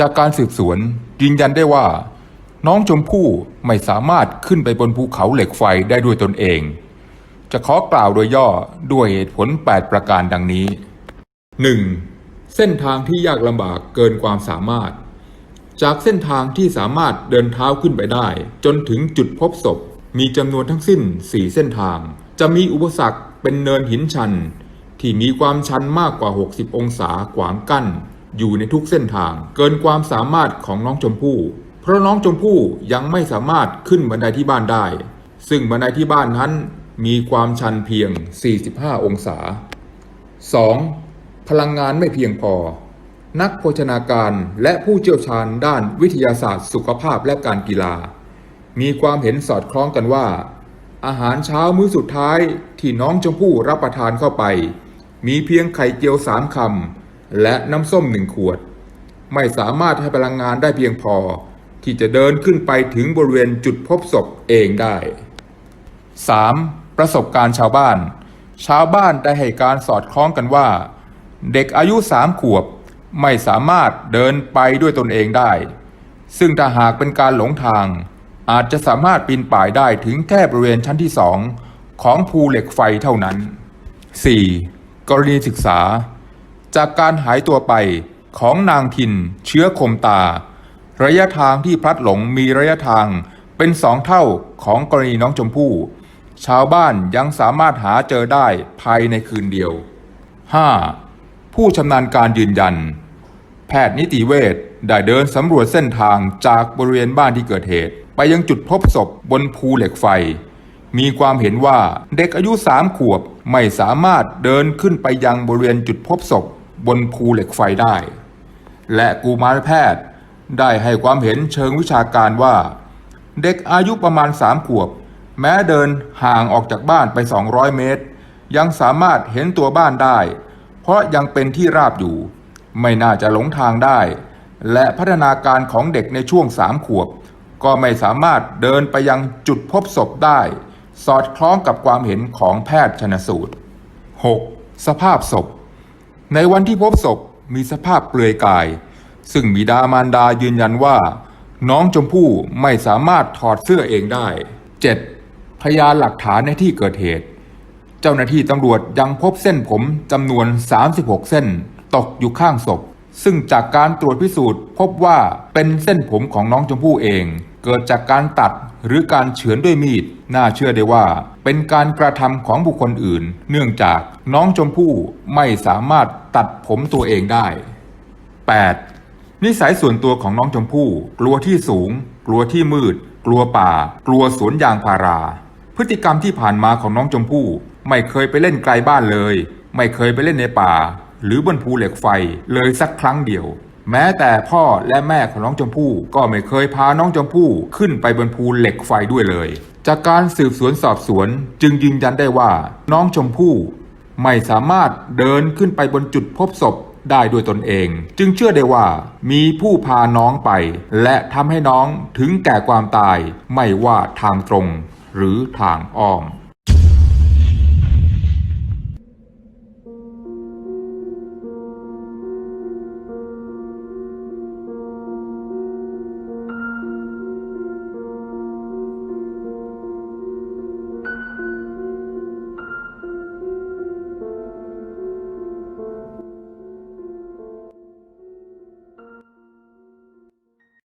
จากการสืบสวนยืนยันได้ว่า น้องชมพู่ไม่สามารถขึ้นไปบนภูเขาเหล็กไฟได้ด้วยตนเอง จะขอกล่าวโดยย่อด้วยเหตุผล 8 ประการดังนี้ 1. เส้นทางที่ยากลำบากเกินความสามารถ จากเส้นทางที่สามารถเดินเท้าขึ้นไปได้ จนถึงจุดพบศพ มีจำนวนทั้งสิ้น 4 เส้นทาง จะมีอุปสรรคเป็นเนินหินชัน ที่มีความชันมากกว่า 60 องศาขวางกั้น อยู่ในทุกเส้นทาง เกินความสามารถของน้องชมพู่ เพราะน้องชมพู่ยังไม่สามารถขึ้นบันไดที่บ้านได้ ซึ่งบันไดที่บ้านนั้นมีความชันเพียง 45 องศา 2. พลังงานไม่เพียงพอ นักโภชนาการและผู้เชี่ยวชาญด้านวิทยาศาสตร์ สุขภาพและการกีฬา มีความเห็นสอดคล้องกันว่า อาหารเช้ามื้อสุดท้ายที่น้องชมพู่รับประทานเข้าไป มีเพียงไข่เจียวสามคำ และน้ำส้มหนึ่งขวด ไม่สามารถให้พลังงานได้เพียงพอ ที่จะเดินขึ้นไปถึงบริเวณจุดพบศพเองได้ 3. ประสบการณ์ชาวบ้าน ชาวบ้านได้ให้การสอดคล้องกันว่า เด็กอายุสามขวบ ไม่สามารถเดินไปด้วยตนเองได้ ซึ่งถ้าหากเป็นการหลงทาง อาจจะสามารถปีนป่ายได้ถึงแค่บริเวณชั้นที่สองของภูเหล็กไฟเท่านั้น 4. กรณีศึกษา จากการหายตัวไปของนางทินเชื้อคมตา ระยะทางที่พลัดหลงมีระยะทางเป็นสองเท่าของกรณีน้องชมพู่ชาวบ้านยังสามารถหาเจอได้ภายในคืนเดียว 5. ผู้ชำนาญการยืนยัน แพทย์นิติเวชได้เดินสำรวจเส้นทางจากบริเวณบ้านที่เกิดเหตุ ไปยังจุดพบศพบนภูเหล็กไฟ มีความเห็นว่าเด็กอายุสามขวบไม่สามารถเดินขึ้นไปยังบริเวณจุดพบศพ บนภูเหล็กไฟได้ และกูมารแพทย์ได้ให้ความเห็นเชิงวิชาการว่า เด็กอายุประมาณสามขวบ แม้เดินห่างออกจากบ้านไป 200 เมตร ยังสามารถเห็นตัวบ้านได้ เพราะยังเป็นที่ราบอยู่ ไม่น่าจะหลงทางได้ และพัฒนาการของเด็กในช่วงสามขวบ ก็ไม่สามารถเดินไปยังจุดพบศพได้ สอดคล้องกับความเห็นของแพทย์ชนสูตร 6. สภาพศพ ในวันที่พบศพมีสภาพเปลือยกาย ซึ่งบิดามารดายืนยันว่า น้องชมพู่ไม่สามารถถอดเสื้อเองได้ 7. พยานหลักฐานในที่เกิดเหตุ เจ้าหน้าที่ตำรวจยังพบเส้นผมจำนวน 36 เส้น ตกอยู่ข้างศพ ซึ่งจากการตรวจพิสูจน์พบว่าเป็นเส้นผมของน้องชมพู่เอง เกิดจากการตัดหรือการเฉือนด้วยมีด น่าเชื่อได้ว่า เป็นการกระทำของบุคคลอื่น เนื่องจากน้องชมพู่ไม่สามารถ ตัดผมตัวเองได้ 8. นิสัยส่วนตัวของน้องชมพู่ กลัวที่สูง กลัวที่มืด กลัวป่า กลัวสวนยางพารา พฤติกรรมที่ผ่านมาของน้องชมพู่ ไม่เคยไปเล่นไกลบ้านเลย ไม่เคยไปเล่นในป่า หรือบนภูเหล็กไฟเลยสักครั้งเดียว แม้แต่พ่อและแม่ของน้องชมพู่ก็ไม่เคยพาน้องชมพู่ขึ้นไปบนภูเหล็กไฟด้วยเลย จากการสืบสวนสอบสวนจึงยืนยันได้ว่า น้องชมพู่ ไม่สามารถเดินขึ้นไปบนจุดพบศพได้ด้วยตนเอง จึงเชื่อได้ว่ามีผู้พาน้องไป และทำให้น้องถึงแก่ความตายไม่ว่าทางตรงหรือทางอ้อม